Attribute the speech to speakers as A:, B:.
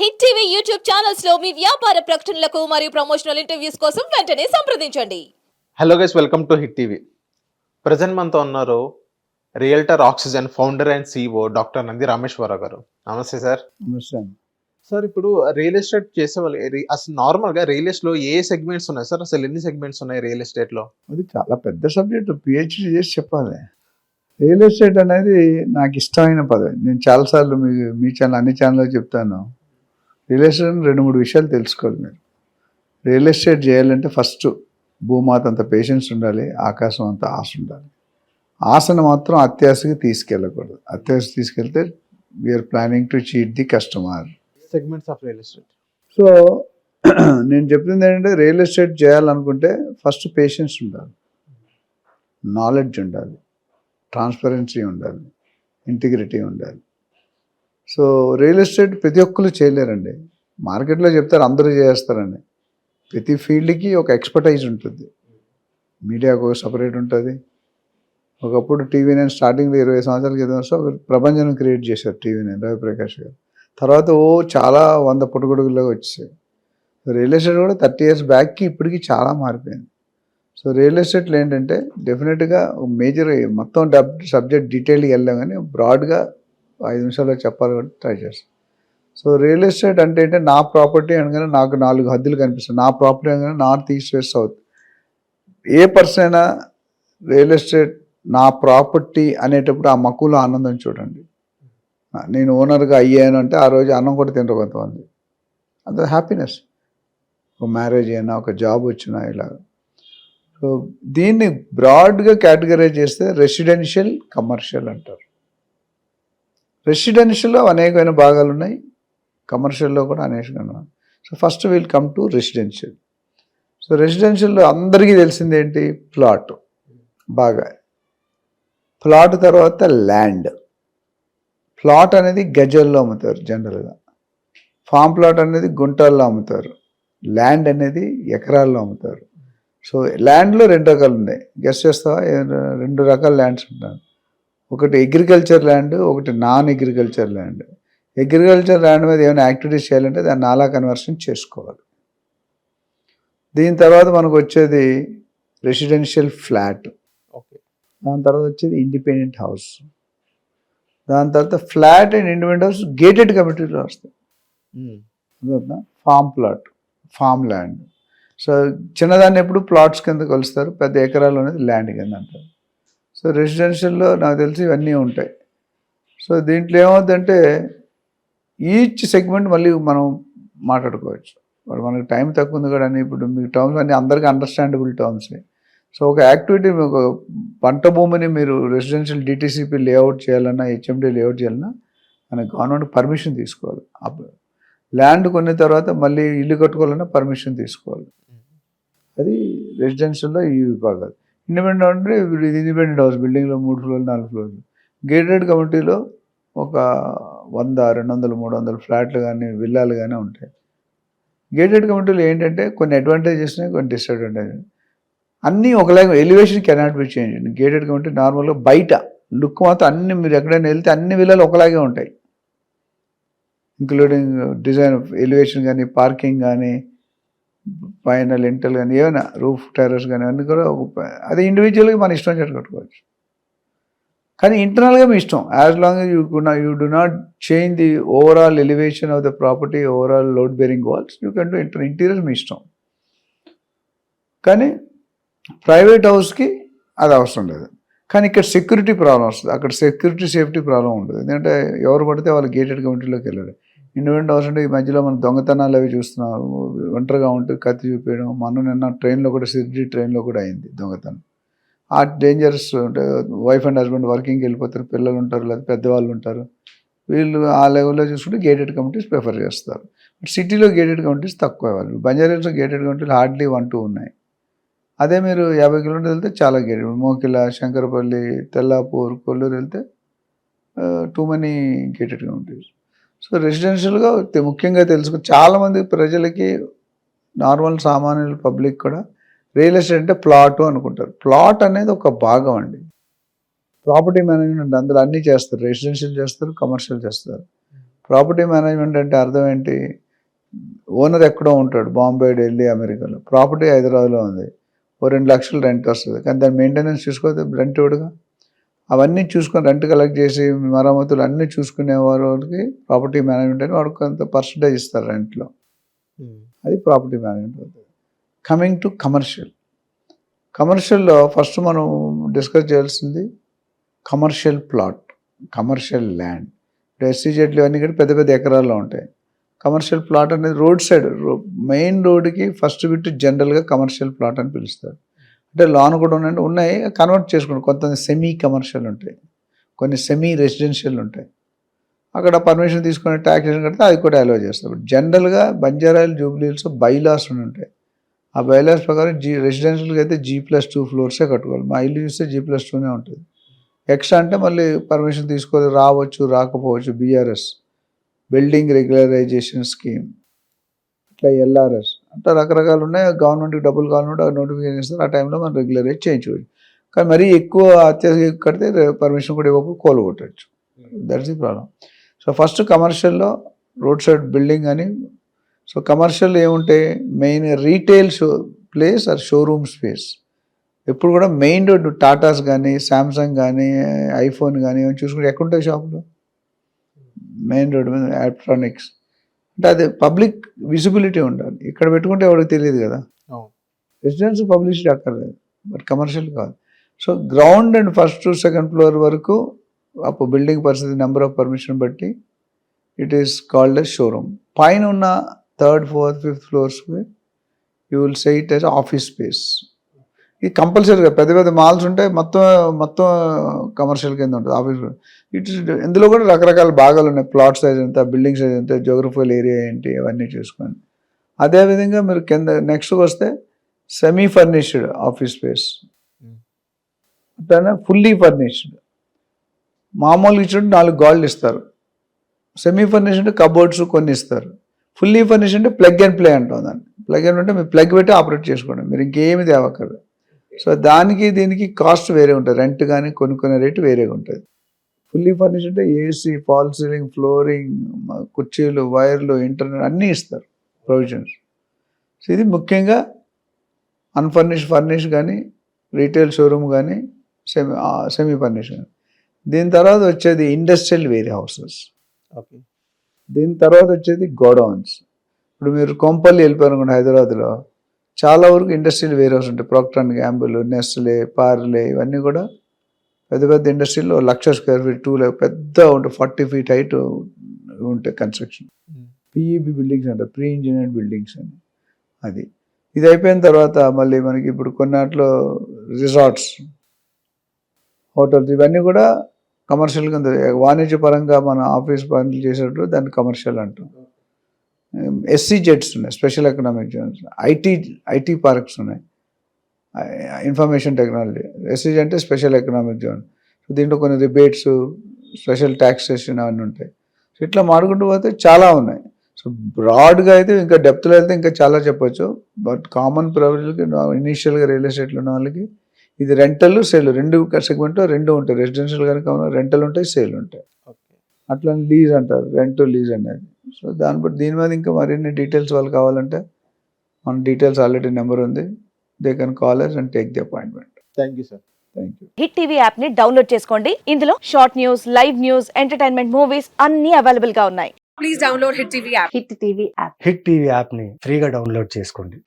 A: Hit TV YouTube ఛానల్స్లో మీ వ్యాపార ప్రకటనలకు మరియు ప్రమోషనల్ ఇంటర్వ్యూస్ కోసం వెంటనే సంప్రదించండి.
B: Hello guys welcome to Hit TV present మనతో ఉన్నారు realtor Oxygen founder and CEO doctor Nandi Rameshwararao గారు. నమస్తే సార్
C: నమస్తే
B: సార్ ఇప్పుడు రియల్ ఎస్టేట్ చేసే వాళ్ళు అసలు నార్మల్గా రియల్ ఎస్టేట్లో ఏ సెగ్మెంట్స్ ఉన్నాయి? సార్ అసలు ఎన్ని సెగ్మెంట్స్ ఉన్నాయి రియల్ ఎస్టేట్లో?
C: అది చాలా పెద్ద సబ్జెక్ట్ పిహెచ్డి చేసి చెప్పాలి. రియల్ ఎస్టేట్ అనేది నాకు ఇష్టమైన పదవి. నేను చాలాసార్లు మీ మీ ఛానల్ అన్ని ఛానల్లో చెప్తాను. రియల్ రెండు మూడు విషయాలు తెలుసుకోవాలి మీరు. రియల్ ఎస్టేట్ చేయాలంటే ఫస్ట్ భూమాత అంత పేషెన్స్ ఉండాలి ఆకాశం అంత ఆశ ఉండాలి. ఆశను మాత్రం అత్యాశకి తీసుకెళ్ళకూడదు. అత్యాశ తీసుకెళ్తే we're planning to cheat the customer
B: segments of real estate
C: so నేను చెప్పింది ఏంటంటే రియల్ ఎస్టేట్ చేయాలనుకుంటే ఫస్ట్ పేషెన్స్ ఉండాలి. నాలెడ్జ్ ఉండాలి. ట్రాన్స్పరెన్సీ ఉండాలి. ఇంటిగ్రిటీ ఉండాలి. సో రియల్ ఎస్టేట్ ప్రతి ఒక్కరు చేయలేరండి. మార్కెట్లో చెప్తారు అందరూ చేస్తారండి ప్రతి ఫీల్డ్కి ఒక ఎక్స్పర్టైజ్ ఉంటుంది. మీడియాకు ఒక సపరేట్ ఉంటుంది. ఒకప్పుడు టీవీ నైన్ స్టార్టింగ్లో ఇరవై సంవత్సరాల క్రితం ఒక ప్రపంచం క్రియేట్ చేశారు టీవీ నైన్ రవిప్రకాష్ గారు. తర్వాత ఓ చాలా వంద పుట్టుగొడుగుల్లో వచ్చేసాయి. రియల్ ఎస్టేట్ కూడా థర్టీ ఇయర్స్ బ్యాక్కి ఇప్పటికి చాలా మారిపోయింది. సో రియల్ ఎస్టేట్లో ఏంటంటే డెఫినెట్గా మేజర్ మొత్తం డబ్ సబ్జెక్ట్ డీటెయిల్గా వెళ్ళాం కానీ బ్రాడ్గా ఐదు నిమిషాల్లో చెప్పాలి కూడా ట్రై చేస్తాను సో రియల్ ఎస్టేట్ అంటే ఏంటంటే నా ప్రాపర్టీ అనగానే నాకు నాలుగు హద్దులు కనిపిస్తాయి. నా ప్రాపర్టీ అనగానే north east west south a person అయినా రియల్ ఎస్టేట్ నా ప్రాపర్టీ అనేటప్పుడు ఆ మక్కువలో ఆనందం చూడండి. నేను ఓనర్గా అయ్యాను అంటే ఆ రోజు అన్నం కూడా తినరు కొంతమంది. అంత హ్యాపీనెస్. ఒక మ్యారేజ్ అయినా ఒక జాబ్ వచ్చినా ఇలా. సో దీన్ని బ్రాడ్గా కేటగరైజ్ చేస్తే రెసిడెన్షియల్ కమర్షియల్ అంటారు. రెసిడెన్షియల్లో అనేకమైన భాగాలు ఉన్నాయి కమర్షియల్లో కూడా అనేకమైన ఉన్నాయి so first will come to residential so రెసిడెన్షియల్లో అందరికీ తెలిసింది ఏంటి? ప్లాట్ బాగా. ప్లాట్ తర్వాత ల్యాండ్ ప్లాట్ అనేది గజల్లో అమ్ముతారు జనరల్గా. ఫామ్ ప్లాట్ అనేది గుంటల్లో అమ్ముతారు. ల్యాండ్ అనేది ఎకరాల్లో అమ్ముతారు. సో ల్యాండ్లో రెండు రకాలు ఉన్నాయి గెస్ట్ చేస్తావా? రెండు రకాల ల్యాండ్స్ ఉంటాయి ఒకటి అగ్రికల్చర్ ల్యాండ్ ఒకటి non agriculture land agriculture land మీద ఏమైనా యాక్టివిటీస్ చేయాలంటే దాన్ని నాలా కన్వర్షన్ చేసుకోవాలి. దీని తర్వాత మనకు వచ్చేది రెసిడెన్షియల్ ఫ్లాట్
B: ఓకే.
C: దాని తర్వాత వచ్చేది ఇండిపెండెంట్ హౌస్ దాని తర్వాత flat and independent house gated కమిటీలో వస్తాయి. Farm plot farm land so చిన్నదాన్ని ఎప్పుడు ప్లాట్స్ కింద కొలుస్తారు? పెద్ద ఎకరాలు అనేది ల్యాండ్ కింద అంటారు. సో రెసిడెన్షియల్లో నాకు తెలిసి ఇవన్నీ ఉంటాయి. సో దీంట్లో ఏమవుతుందంటే ఈచ్ సెగ్మెంట్ మళ్ళీ మనం మాట్లాడుకోవచ్చు. ఇప్పుడు మనకి టైం తక్కువ ఉంది కూడా అని ఇప్పుడు మీ టర్మ్స్ అన్ని అందరికీ అండర్స్టాండబుల్ టర్మ్స్ సో ఒక యాక్టివిటీ ఒక పంట భూమిని మీరు రెసిడెన్షియల్ డిటీసీపీ లేఅవుట్ చేయాలన్నా హెచ్ఎండి లేఅవుట్ చేయాలన్నా మన గవర్నమెంట్ పర్మిషన్ తీసుకోవాలి. అప్పుడు ల్యాండ్ కొన్న తర్వాత మళ్ళీ ఇల్లు కట్టుకోవాలన్నా పర్మిషన్ తీసుకోవాలి. అది రెసిడెన్షియల్లో ఈ విభాగాలు. ఇండిపెండెంట్ అంటే ఇది ఇండిపెండెంట్ హౌస్ బిల్డింగ్లో మూడు ఫ్లోర్లు నాలుగు ఫ్లోర్లు గేటెడ్ కమిటీలో ఒక వంద రెండు వందలు మూడు వందలు ఫ్లాట్లు కానీ విల్లాలు కానీ ఉంటాయి. గేటెడ్ కమిటీలు ఏంటంటే కొన్ని అడ్వాంటేజెస్ ఉన్నాయి కొన్ని డిస్అడ్వాంటేజ్ అన్నీ ఒకలాగా elevation cannot be change gated community నార్మల్గా బయట లుక్ మాత్రం అన్ని మీరు ఎక్కడైనా వెళ్తే అన్ని విల్లాలు ఒకలాగే ఉంటాయి. ఇంక్లూడింగ్ డిజైన్ ఎలివేషన్ కానీ పార్కింగ్ కానీ పైన లెంటల్ కానీ ఏమైనా రూఫ్ టెర్రస్ కానీ అన్నీ కూడా ఒక అది ఇండివిజువల్గా మన ఇష్టం చెట్టు కట్టుకోవచ్చు. కానీ ఇంటర్నల్గా మీ ఇష్టం. As long you you do not change the overall elevation of the property overall load bearing walls you can do inter interior మీ ఇష్టం. కానీ ప్రైవేట్ హౌస్కి అది అవసరం లేదు. కానీ ఇక్కడ సెక్యూరిటీ ప్రాబ్లం వస్తుంది. అక్కడ సెక్యూరిటీ సేఫ్టీ ప్రాబ్లం ఉంటుంది. ఎందుకంటే ఎవరు పడితే వాళ్ళు గేటెడ్ కమిటీలోకి వెళ్ళారు. ఇండిపెండెంట్ హౌస్ అంటే ఈ మధ్యలో మనం దొంగతనాలు అవి చూస్తున్నాం. ఒంటరిగా ఉంటే కత్తి చూపించడం మనం నిన్న ట్రైన్లో కూడా సిరిడి ట్రైన్లో కూడా అయింది దొంగతనం. ఆ డేంజరస్ అంటే వైఫ్ అండ్ హస్బెండ్ వర్కింగ్కి వెళ్ళిపోతారు. పిల్లలు ఉంటారు లేదా పెద్దవాళ్ళు ఉంటారు. వీళ్ళు ఆ లెవెల్లో చూసుకుంటే గేటెడ్ కమిటీస్ ప్రిఫర్ చేస్తారు. సిటీలో గేటెడ్ కమిటీస్ తక్కువ వాళ్ళు. బంజారాస్లో గేటెడ్ కమిటీలు హార్డ్లీ వన్ టూ ఉన్నాయి. అదే మీరు యాభై కిలోమీటర్లు వెళ్తే చాలా గేటెడ్ మోకిల శంకరపల్లి తెల్లాపూర్ కొల్లూరు వెళ్తే too many gated communities so రెసిడెన్షియల్గా ముఖ్యంగా తెలుసుకు చాలామంది ప్రజలకి నార్మల్ సామాన్యుల పబ్లిక్ కూడా రియల్ ఎస్టేట్ అంటే ప్లాట్ అనుకుంటారు. ప్లాట్ అనేది ఒక భాగం అండి. ప్రాపర్టీ మేనేజ్మెంట్ అందులో అన్నీ చేస్తారు. రెసిడెన్షియల్ చేస్తారు కమర్షియల్ చేస్తారు. ప్రాపర్టీ మేనేజ్మెంట్ అంటే అర్థం ఏంటి? ఓనర్ ఎక్కడో ఉంటాడు బాంబే ఢిల్లీ అమెరికాలో. ప్రాపర్టీ హైదరాబాద్లో ఉంది. ఓ రెండు లక్షలు రెంట్ వస్తుంది. కానీ దాని మెయింటెనెన్స్ చూసుకోవద్దు రెంట్ ఇవ్వడుగా అవన్నీ చూసుకొని రెంట్ కలెక్ట్ చేసి మరమ్మతులు అన్నీ చూసుకునే వారికి ప్రాపర్టీ మేనేజ్మెంట్ అని వాడు కొంత పర్సంటేజ్ ఇస్తారు రెంట్లో అది ప్రాపర్టీ మేనేజ్మెంట్ అవుతుంది కమింగ్ టు కమర్షియల్ కమర్షియల్లో ఫస్ట్ మనం డిస్కస్ చేయాల్సింది కమర్షియల్ ప్లాట్ కమర్షియల్ ల్యాండ్ ఇప్పుడు ఎస్సీజెడ్లు అన్నీ కూడా పెద్ద పెద్ద ఎకరాల్లో ఉంటాయి. కమర్షియల్ ప్లాట్ అనేది రోడ్ సైడ్ మెయిన్ రోడ్కి ఫస్ట్ బిట్ జనరల్గా కమర్షియల్ ప్లాట్ అని పిలుస్తారు. అంటే లాన్ కూడా ఉన్నాయి ఉన్నాయి. కన్వర్ట్ చేసుకోండి. కొంత సెమీ కమర్షియల్ ఉంటాయి. కొన్ని సెమీ రెసిడెన్షియల్ ఉంటాయి. అక్కడ పర్మిషన్ తీసుకుని ట్యాక్స్ కడితే అది కూడా అలో చేస్తారు. జనరల్గా బంజారాయిల్ జూబ్లీల్స్ బైలాస్ అని ఉంటాయి. ఆ బైలాస్ ప్రకారం జీ రెసిడెన్షియల్కి అయితే జీ ప్లస్ టూ ఫ్లోర్సే కట్టుకోవాలి. మా ఇల్లు చూస్తే జీ ప్లస్ టూనే ఉంటుంది. ఎక్స్ట్రా అంటే మళ్ళీ పర్మిషన్ తీసుకోవాలి రావచ్చు రాకపోవచ్చు బీఆర్ఎస్ బిల్డింగ్ రెగ్యులరైజేషన్ స్కీమ్ ఇట్లా ఎల్ఆర్ఎస్ అంటే రకరకాలు ఉన్నాయి. గవర్నమెంట్కి డబ్బులు కావాలంటే నోటిఫికేషన్ ఇస్తారు. ఆ టైంలో మనం రెగ్యులరైజ్ చేయించుకోవచ్చు కానీ మరీ ఎక్కువ అత్యధిక కడితే పర్మిషన్ కూడా ఇవ్వకపోతే కోలు కొట్టచ్చు that's the problem so first కమర్షియల్లో road side building అని. సో కమర్షియల్ ఏముంటాయి main retail show place or showroom space ఎప్పుడు కూడా మెయిన్ రోడ్ టాటాస్ కానీ శాంసంగ్ కానీ ఐఫోన్ కానీ ఏమైనా చూసుకుంటే ఎక్కడుంటాయి షాపులు? మెయిన్ రోడ్ మీద ఎలక్ట్రానిక్స్ అంటే అది పబ్లిక్ విజిబిలిటీ ఉండాలి. ఇక్కడ పెట్టుకుంటే ఎవరికి తెలియదు కదా. రెసిడెన్స్ పబ్లిసిటీ అక్కర్లేదు. బట్ కమర్షియల్ కాదు. So ground and first second floor వరకు అప్పుడు బిల్డింగ్ పరిస్థితి నెంబర్ ఆఫ్ పర్మిషన్ బట్టి it is called as showroom. పైన ఉన్న third fourth fifth ఫ్లోర్స్కి you will say it as office space. ఇది కంపల్సరీగా పెద్ద పెద్ద మాల్స్ ఉంటాయి మొత్తం మొత్తం కమర్షియల్ కింద ఉంటుంది. ఆఫీస్ ఇట్ ఇందులో కూడా రకరకాల భాగాలు ఉన్నాయి. ప్లాట్ సైజ్ ఎంత బిల్డింగ్ సైజ్ ఎంత జోగ్రఫికల్ ఏరియా ఏంటి అవన్నీ చూసుకోండి అదేవిధంగా మీరు కింద నెక్స్ట్ వస్తే సెమీ ఫర్నిష్డ్ ఆఫీస్ స్పేస్ అట్లనే ఫుల్లీ ఫర్నిష్డ్ మామూలుగా ఇచ్చినట్టు నాలుగు గాళ్ళు ఇస్తారు. సెమీ ఫర్నిష్ అంటే కబోర్డ్స్ కొన్ని ఇస్తారు. ఫుల్లీ ఫర్నిష్ అంటే ప్లగ్ అండ్ ప్లే అంటాం దాన్ని. ప్లగ్ అండ్ అంటే మీరు ప్లగ్ పెట్టి ఆపరేట్ చేసుకోండి. మీరు ఇంకేమి తేవక్కర్లేదు. సో దానికి దీనికి కాస్ట్ వేరే ఉంటుంది. రెంట్ కానీ కొనుక్కునే రేటు వేరేగా ఉంటుంది. ఫుల్లీ ఫర్నిష్ అంటే ఏసీ ఫాల్ సీలింగ్ ఫ్లోరింగ్ కుర్చీలు వైర్లు ఇంటర్నెట్ అన్నీ ఇస్తారు. ప్రొవిజన్స్ సో ఇది ముఖ్యంగా అన్ఫర్నిష్ ఫర్నిష్ కానీ రీటైల్ షోరూమ్ కానీ సెమీ సెమీ ఫర్నిష్ కానీ దీని తర్వాత వచ్చేది ఇండస్ట్రియల్ వేర్ హౌసెస్
B: ఓకే.
C: దీని తర్వాత వచ్చేది గోడౌన్స్ ఇప్పుడు మీరు కొంపల్లి వెళ్ళిపోయారు అనుకోండి హైదరాబాద్లో చాలా వరకు ఇండస్ట్రియల్ వేర్ ఉంటాయి. Procter and Gamble Nestle Parle ఇవన్నీ కూడా పెద్ద పెద్ద ఇండస్ట్రీలో లక్ష స్క్వేర్ ఫీట్ టూ పెద్ద ఉంటాయి. ఫార్టీ ఫీట్ హైట్ ఉంటాయి కన్స్ట్రక్షన్ పిఈబి బిల్డింగ్స్ అంటారు ప్రీ ఇంజనీర్డ్ బిల్డింగ్స్ అని. అది. ఇది అయిపోయిన తర్వాత మళ్ళీ మనకి ఇప్పుడు కొన్నాట్లో రిసార్ట్స్ హోటల్స్ ఇవన్నీ కూడా కమర్షియల్ కింద వాణిజ్యపరంగా మన ఆఫీస్ పనులు చేసేటప్పుడు దాన్ని కమర్షియల్ అంటాం. ఎస్సీ జెట్స్ ఉన్నాయి special economic zones IT IT parks ఉన్నాయి ఇన్ఫర్మేషన్ టెక్నాలజీ ఎస్సీ అంటే స్పెషల్ ఎకనామిక్ జోన్. సో దీంట్లో కొన్ని రిబేట్స్ స్పెషల్ ట్యాక్సేషన్ అవన్నీ ఉంటాయి. సో ఇట్లా మాడుకుంటూ పోతే చాలా ఉన్నాయి. సో బ్రాడ్గా అయితే ఇంకా డెప్త్లో వెళ్తే ఇంకా చాలా చెప్పొచ్చు. బట్ కామన్ ప్రైవేట్కి ఇనీషియల్గా రియల్ ఎస్టేట్లో ఉన్న వాళ్ళకి ఇది రెంటల్ సేల్ రెండు సెగ్మెంట్లో రెండు ఉంటాయి. రెసిడెన్షియల్ కనుక రెంటల్ ఉంటాయి సేల్ ఉంటాయి.
B: ఓకే.
C: అట్లా లీజ్ అంటారు రెంట్ లీజ్ అనేది. సో దాన్ని బట్టి దీని మీద ఇంకా మరిన్ని డీటెయిల్స్ వాళ్ళు కావాలంటే మన డీటెయిల్స్ ఆల్రెడీ నెంబర్ ఉంది. They can call us and take the appointment
B: thank you sir
C: thank you
D: Hit TV యాప్ని డౌన్లోడ్ చేసుకోండి. ఇందులో short news live news entertainment movies అన్ని అవైలబుల్గా ఉన్నాయి.
E: Please download Hit TV app.
D: Hit TV app
F: Hit TV యాప్ని ఫ్రీగా download చేసుకోండి.